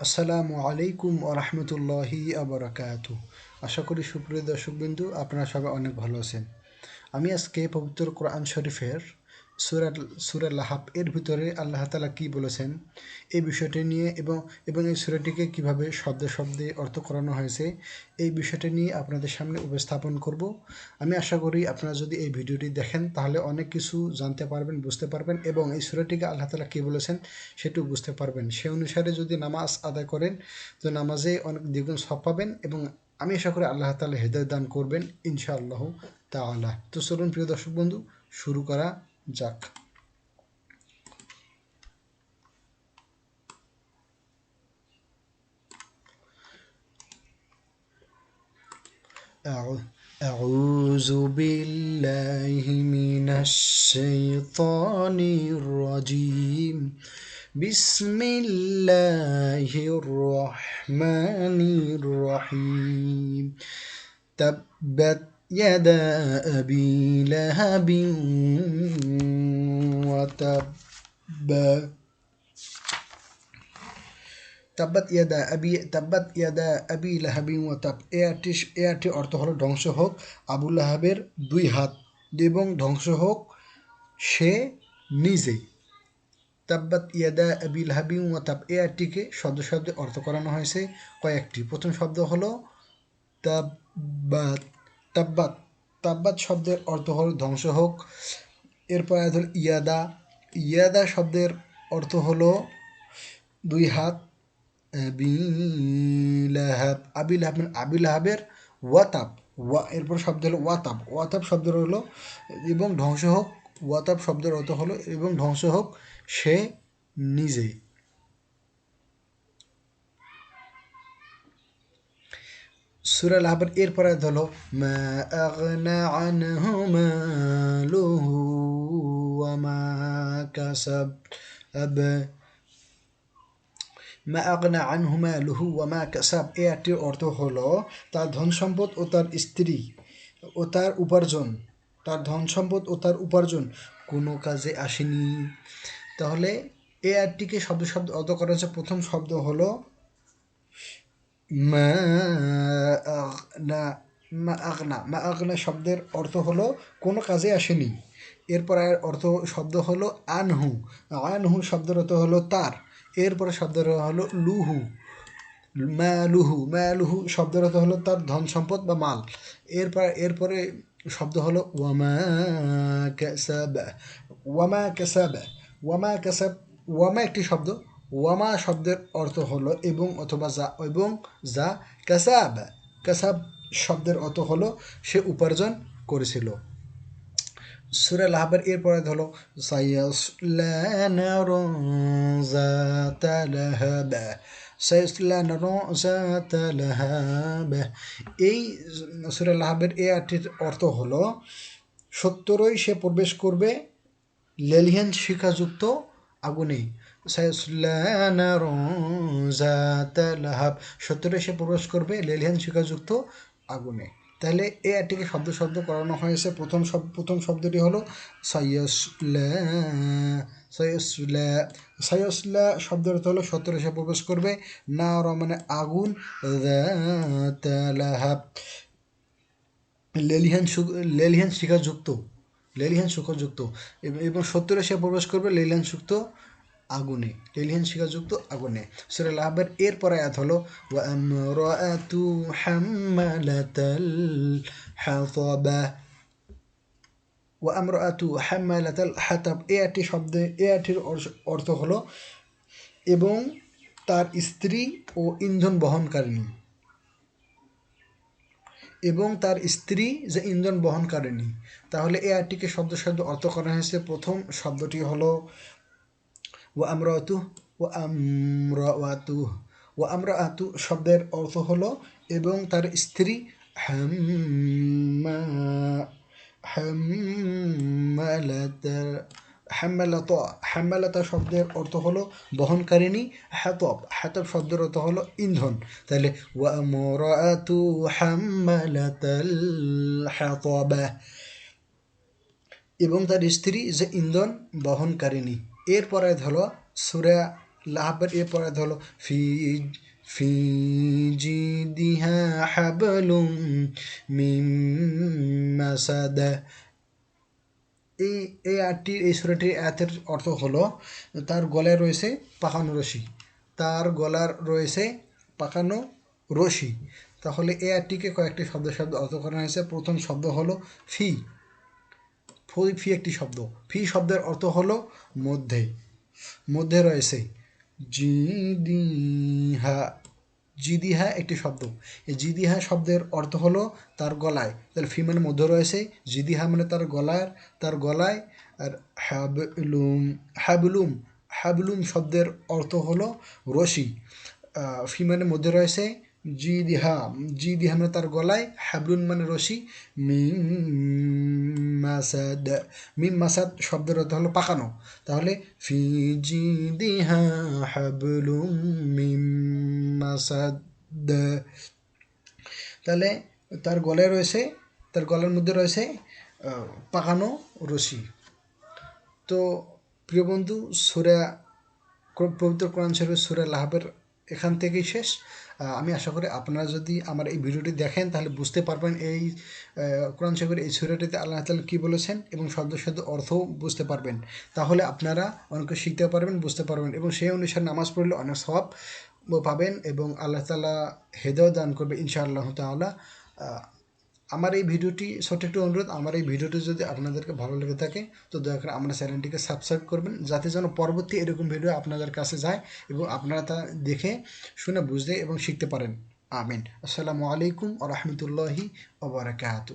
আসসালামু আলাইকুম ও রহমতুল্লাহি আবরাকাত আশা করি সুপ্রিয় দর্শকবিন্দু, আপনারা সবাই অনেক ভালো আছেন। আমি আজকে পবিত্র কোরআন শরীফের সুরা সুরা লাহাব, এর ভিতরে আল্লাহ তালা কী বলেছেন? এই বিষয়টি নিয়ে এবং এবং এই সুরাটিকে কীভাবে শব্দে শব্দে অর্থ করানো হয়েছে, এই বিষয়টি নিয়ে আপনাদের সামনে উপস্থাপন করব। আমি আশা করি আপনারা যদি এই ভিডিওটি দেখেন, তাহলে অনেক কিছু জানতে পারবেন, বুঝতে পারবেন এবং এই সুরাটিকে আল্লাহ তালা কী বলেছেন সেটিও বুঝতে পারবেন। সে অনুসারে যদি নামাজ আদায় করেন, তো নামাজে অনেক দ্বিগুণ সব পাবেন এবং আমি আশা করি আল্লাহ তালা হৃদয় দান করবেন, ইনশাআল্লাহ তাআলা। তো চলুন প্রিয় দর্শক বন্ধু, শুরু করা যাক أعوذ بالله من الشيطان الرجيم. بسم الله الرحمن الرحيم. تبت يدا أبي لهب وتب তাব্বাত ইয়াদা আবি তাব্বাত ইয়াদা আবি লাহাবি ওয়াতাব এ আটটি এ আটটি অর্থ হলো ধ্বংস হোক আবু লাহাবের দুই হাত এবং ধ্বংস হোক সে নিজে তাব্বাত ইয়াদা আবি লাহাবি ওয়াতাব এ আটটিকে শব্দ শব্দে অর্থ করানো হয়েছে কয়েকটি প্রথম শব্দ হলো তাব্বাত তাব্বাত। তাব্বাত শব্দের অর্থ হল ধ্বংস হোক। এরপর হল ইয়াদা। ইয়াদা শব্দের অর্থ হলো দুই হাত আবিলাহাব আবিলাহাব মানে আবিলাহাবের ওয়াতাব। ওয়া, এরপর শব্দ হলো ওয়াতাব। ওয়াতাব শব্দের হলো এবং ধ্বংস হোক। ওয়াতাব শব্দের অর্থ হলো এবং ধ্বংস হোক সে নিজে। সুরা লাহাবের এরপর হলো মালুহু ওয়া কাসাব আনহুমা লুহু ওয়ামা কাসাব একটি অর্থ হলো তার ধন সম্পদ ও তার স্ত্রী ও তার উপার্জন, তার ধন সম্পদ ও তার উপার্জন। কোনো কাজে আসেনি। তাহলে এ আরটিকে শব্দ শব্দ অর্থ করা হচ্ছে প্রথম শব্দ হলো মা আগনা মা আগনা মা আগনা শব্দের অর্থ হলো কোনো কাজে আসেনি। এরপর অর্থ শব্দ হলো আনহু। আনহু শব্দের অর্থ হলো তার। এরপরে শব্দের হলো লুহু। ম্যালুহু ম্যালুহু শব্দের অর্থ হলো তার ধন সম্পদ বা মাল। এরপর, এরপরে শব্দ হলো ওয়ামা ক্যাসাব ওয়ামা ক্যাসাব ওয়ামা ক্যাসাব ওয়ামা একটি শব্দ। ওয়ামা শব্দের অর্থ হলো এবং অথবা যা এবং যা ক্যাসাব ক্যাসাব শব্দের অর্থ হলো সে উপার্জন করেছিল। সুরে লাহাবের এরপরে হলো এই সুরে লাহাবের এ আটটির অর্থ হলো সত্তরই সে প্রবেশ করবে লেলিহান শিখাযুক্ত আগুনে। সত্তরে সে প্রবেশ করবে লেলিহান শিখাযুক্ত আগুনে। তাহলে এ আরটিকে শব্দ শব্দ করানো হয়েছে। প্রথম শব্দ প্রথম শব্দটি হলো সাইয়সলা সাইয়সলা শব্দের অর্থ হলো সত্তর এসে প্রবেশ করবে। না মানে আগুন লেলিহান লেলিহান শিখাযুক্ত লেলিহান সুখযুক্ত। এবং সত্তর এসে প্রবেশ করবে লেলিহান সুক্ত আগুনে। টেলিহান শিখাযুক্ত আগুনে। সুরে লাহাবের এরপর আয়াত হলো ওয়ামরাতু হাম্মালাতাল হাতাবা। ওয়ামরাতু হাম্মালাতাল হাতাব। এ একটি শব্দে, এ একটির অর্থ হলো, এবং তার স্ত্রী ও ইন্ধন বহনকারিণী। এবং তার স্ত্রী যে ইন্ধন বহনকারিণী তাহলে এ আরটিকে শব্দ শব্দ অর্থ করা হয়েছে। প্রথম শব্দটি হলো ও আমরাতু ও আমরাতু ও আমরা আতু শব্দের অর্থ হলো, এবং তার স্ত্রী হাম্মালাতা হাম্মালাতা শব্দের অর্থ হলো বহনকারিণী, হাতব হাতব শব্দের অর্থ হলো ইন্ধন। তাহলে এবং তার স্ত্রী যে ইন্ধন, বহনকারিণী। এরপরে হলো সুরা লাহাবের এ পরে হলো ফি ফি জিদিহা হাবলুম মিম মাসাদ। এই এই আটটির এই সুরাটির আয়াতের অর্থ হলো, তার গলায় রয়েছে পাকানো রশি। তার গলার রয়েছে পাকানো রশি। তাহলে এ আটটিকে কয়েকটি শব্দ শব্দ অর্থ করা হয়েছে। প্রথম শব্দ হলো ফি। ফি ফি একটি শব্দ। ফি শব্দের অর্থ হলো মধ্যে। মধ্যে রয়েছে, জিদিহা জিদিহা একটি শব্দ। এই জিদিহা শব্দের অর্থ হলো তার গলায়। তাহলে ফি মানে মধ্যে রয়েছে জিদিহা মানে তার গলায় তার গলায় আর হ্যাবলুম হ্যাবলুম হ্যাবলুম শব্দের অর্থ হলো রশি। ফি মানে মধ্যে রয়েছে জি দিহা জি দিহা মানে তার গলায় হ্যাবলুন মানে রশি। মিম মাসাদ শব্দের অর্থ হলো পাকানো। তাহলে, ফি জি দিহা হ্যাবলুম মিম মাসাদ। তাহলে, তার গলায় রয়েছে, তার গলার মধ্যে রয়েছে পাকানো রশি। তো, প্রিয় বন্ধু, সুরা, পবিত্র কোরআন শরীফ সুরা লাহাবের এখান থেকেই শেষ। আমি আশা করি আপনারা যদি আমার এই ভিডিওটি দেখেন, তাহলে বুঝতে পারবেন এই কোরআন শরীফের এই সুরাটিতে আল্লাহ তালা কী বলেছেন এবং শব্দ শব্দ অর্থও বুঝতে পারবেন। তাহলে আপনারা অনেক শিখতে পারবেন, বুঝতে পারবেন এবং সেই অনুসারে নামাজ পড়লে অনেক স্বভাব পাবেন এবং আল্লাহ তালা হেদাও দান করবে ইনশাআল্লাহ তাআলা। আমার এই ভিডিওটি ছোট একটু অনুরোধ, আমার এই ভিডিওটি যদি আপনাদেরকে ভালো লেগে থাকে, তো দয়া করে আমার চ্যানেলটিকে সাবস্ক্রাইব করবেন, যাতে যেন পরবর্তী এরকম ভিডিও আপনাদের কাছে যায় এবং আপনারা তা দেখে, শুনে বুঝতে এবং শিখতে পারেন। আমিন। আসসালামু আলাইকুম আ রহমতুল্লাহি ওবরাকাতু